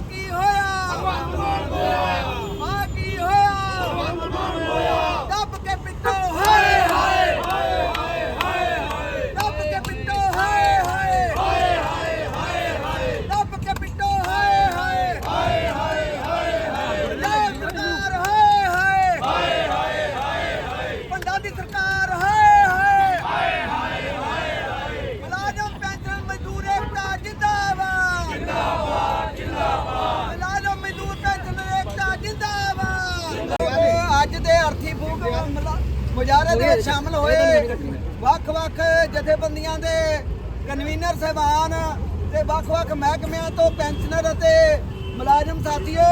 ਕੀ ਹੋਇਆ ਆ ਕੀ ਹੋਇਆ ਦੱਬ ਕੇ ਪਿੱਟੋ ਹਾਏ ਹਾਏ ਦੱਬ ਕੇ ਪਿੱਟੋ ਹਾਏ ਹਾਏ ਦੱਬ ਕੇ ਪਿੱਟੋ ਹਾਏ ਹਾਏ ਜੈ ਸਰਕਾਰ ਹਾਏ ਹਾਏ ਪੰਡਾ ਦੀ ਸਰਕਾਰ ਹਾਏ ਹਾਏ ਮੁਲਾਜ਼ਮ ਪੈਨਸ਼ਨ ਮਜ਼ਦੂਰ ਏਕਤਾ ਜਿੰਦਾਬਾਦ ਜਿੰਦਾਬਾਦ ਜਿੰਦਾਬਾਦ ਮੁਲਾਜ਼ਮ ਮਜ਼ਦੂਰ ਪੈਨਸ਼ਨ ਏਕਤਾ ਜਿੰਦਾਬਾਦ ਅੱਜ ਦੇ ਅਰਥੀ ਫੂਕ ਮੁਲਾ- ਮੁਜ਼ਾਹਰੇ ਦੇ ਵਿੱਚ ਸ਼ਾਮਲ ਹੋਏ। ਵੱਖ-ਵੱਖ ਜਥੇਬੰਦੀਆਂ ਦੇ ਕਨਵੀਨਰ ਸਹਿਬਾਨ ਤੇ ਵੱਖ-ਵੱਖ ਮਹਿਕਮਿਆਂ ਤੋਂ ਪੈਨਸ਼ਨਰ ਅਤੇ ਮੁਲਾਜ਼ਮ ਸਾਥੀਓ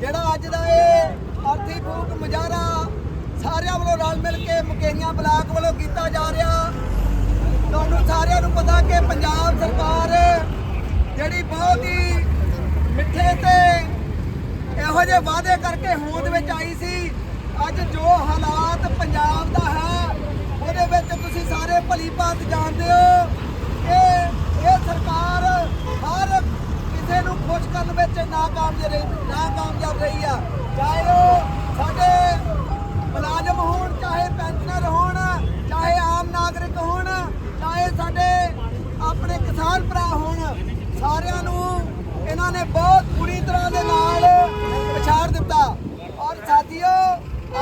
ਜਿਹੜਾ ਅੱਜ ਦਾ ਇਹ ਅਰਥੀ ਫੂਕ ਮੁਜ਼ਾਹਰਾ ਸਾਰਿਆਂ ਵੱਲੋਂ ਰਲ ਮਿਲ ਕੇ ਮੁਕੇਰੀਆਂ ਬਲਾਕ ਵੱਲੋਂ ਕੀਤਾ ਜਾ ਰਿਹਾ। ਤੁਹਾਨੂੰ ਸਾਰਿਆਂ ਨੂੰ ਪਤਾ ਕਿ ਪੰਜਾਬ ਸਰਕਾਰ ਜਿਹੜੀ ਬਹੁਤ ਹੀ ਮਿੱਠੇ ਤੇ ਇਹੋ ਜਿਹੇ ਵਾਅਦੇ ਕਰਕੇ ਹੋਂਦ ਵਿੱਚ ਆਈ ਸੀ। ਅੱਜ ਜੋ ਹਾਲਾਤ ਪੰਜਾਬ ਦਾ ਹੈ ਉਹਦੇ ਵਿੱਚ ਤੁਸੀਂ ਸਾਰੇ ਭਲੀ ਭਾਂਤ ਜਾਣਦੇ ਹੋ? ਕਿ ਇਹ ਸਰਕਾਰ ਹਰ ਕਿਸੇ ਨੂੰ ਖੁਸ਼ ਕਰਨ ਵਿੱਚ ਨਾਕਾਮਯਾਬ ਰਹੀ ਨਾਕਾਮਯਾਬ ਰਹੀ ਆ। ਚਾਹੇ ਉਹ ਸਾਡੇ ਮੁਲਾਜ਼ਮ ਹੋਣ, ਚਾਹੇ ਪੈਨਸ਼ਨਰ ਹੋਣ, ਚਾਹੇ ਆਮ ਨਾਗਰਿਕ ਹੋਣ, ਚਾਹੇ ਸਾਡੇ ਆਪਣੇ ਕਿਸਾਨ ਭਰਾ ਹੋਣ, ਸਾਰਿਆਂ ਨੂੰ ਇਹਨਾਂ ਨੇ ਬਹੁਤ ਬੁਰੀ ਤਰ੍ਹਾਂ ਦੇ ਨਾਲ ਪਛਾੜ ਦਿੱਤਾ। ਔਰ ਸਾਥੀਓ,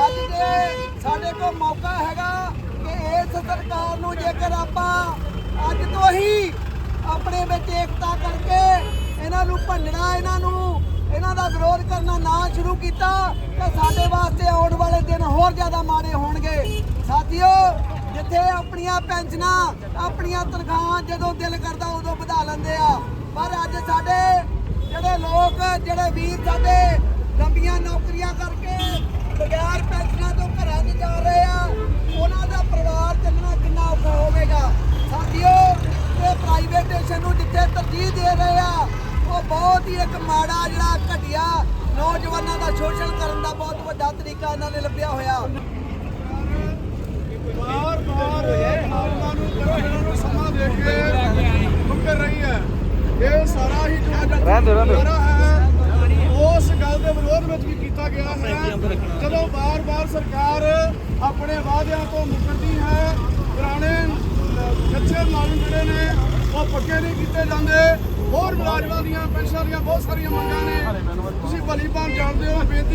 ਅੱਜ ਦੇ ਸਾਡੇ ਕੋਲ ਮੌਕਾ ਹੈਗਾ। ਸਰਕਾਰ ਆਪਾਂ ਅੱਜ ਤੋਂ ਹੀ ਆਪਣੇ ਵਿੱਚ ਏਕਤਾ ਕਰਕੇ ਇਹਨਾਂ ਨੂੰ ਭੰਨਣਾ, ਇਹਨਾਂ ਨੂੰ ਇਹਨਾਂ ਦਾ ਵਿਰੋਧ ਕਰਨਾ ਨਾ ਸ਼ੁਰੂ ਕੀਤਾ, ਤਾਂ ਸਾਡੇ ਵਾਸਤੇ ਆਉਣ ਵਾਲੇ ਦਿਨ ਹੋਰ ਜ਼ਿਆਦਾ ਮਾੜੇ ਹੋਣਗੇ। ਸਾਥੀਓ, ਜਿੱਥੇ ਆਪਣੀਆਂ ਪੈਨਸ਼ਨਾਂ, ਆਪਣੀਆਂ ਤਨਖਾਹਾਂ ਜਦੋਂ ਦਿਲ ਕਰਦਾ ਉਦੋਂ ਵਧਾ ਲੈਂਦੇ ਆ। ਪਰ ਅੱਜ ਸਾਡੇ ਜਿਹੜੇ ਲੋਕ, ਜਿਹੜੇ ਵੀਰ ਸਾਡੇ ਲੰਬੀਆਂ ਨੌਕਰੀਆਂ ਕਰਕੇ ਬਗੈਰ ਪੈਨਸ਼ਨ ਤੋਂ ਘਰਾਂ 'ਚ ਜਾ ਰਹੇ ਆ ਉਹਨਾਂ ਦਾ ਪਰਿਵਾਰ ਚੱਲਣਾ ਕਿੰਨਾ ਔਖਾ ਹੋਵੇਗਾ ਸਾਥੀਓ ਇਹ ਪ੍ਰਾਈਵੇਟੇਸ਼ਨ ਨੂੰ ਜਿੱਥੇ ਤਰਜੀਹ ਦੇ ਰਹੇ ਆ ਉਹ ਬਹੁਤ ਹੀ ਇੱਕ ਮਾੜਾ ਜਿਹੜਾ ਘਟੀਆ ਨੌਜਵਾਨਾਂ ਦਾ ਸ਼ੋਸ਼ਣ ਕਰਨ ਦਾ ਬਹੁਤ ਵੱਡਾ ਤਰੀਕਾ ਇਹਨਾਂ ਨੇ ਲੱਭਿਆ ਹੋਇਆ। ਬਾਰ ਬਾਰ ਆਲਮਾ ਨੂੰ ਸਮਾਂ ਦੇ ਕੇ ਮੁਕਰ ਰਹੀ ਹੈ। ਇਹ ਸਾਰਾ ਹੀ ਜੋ ਰਹਿੰਦੇ ਰਹਿੰਦੇ ਹੈ ਉਸ ਗੱਲ ਦੇ ਵਿਰੋਧ ਵਿੱਚ ਵੀ ਕੀਤਾ ਗਿਆ ਹੈ। ਜਦੋਂ ਬਾਰ-ਬਾਰ ਸਰਕਾਰ ਆਪਣੇ ਵਾਅਦਿਆਂ ਤੋਂ ਮੁਕਰਦੀ ਹੈ ਪੁਰਾਣੇ ਕੱਚੇ ਮਾਲੂਮ ਜਿਹੜੇ ਨੇ ਉਹ ਪੱਕੇ ਨਹੀਂ ਕੀਤੇ ਜਾਂਦੇ। ਮੁਲਾਜ਼ਮਾਂ ਦੀਆਂ ਪੈਨਸ਼ਨਾਂ ਦੀਆਂ ਬਹੁਤ ਸਾਰੀਆਂ ਮੰਗਾਂ ਨੇ। ਤੁਸੀਂ ਭਲੀ ਭਾਂਤ ਜਾਣਦੇ ਹੋ ਬੇਨਤੀ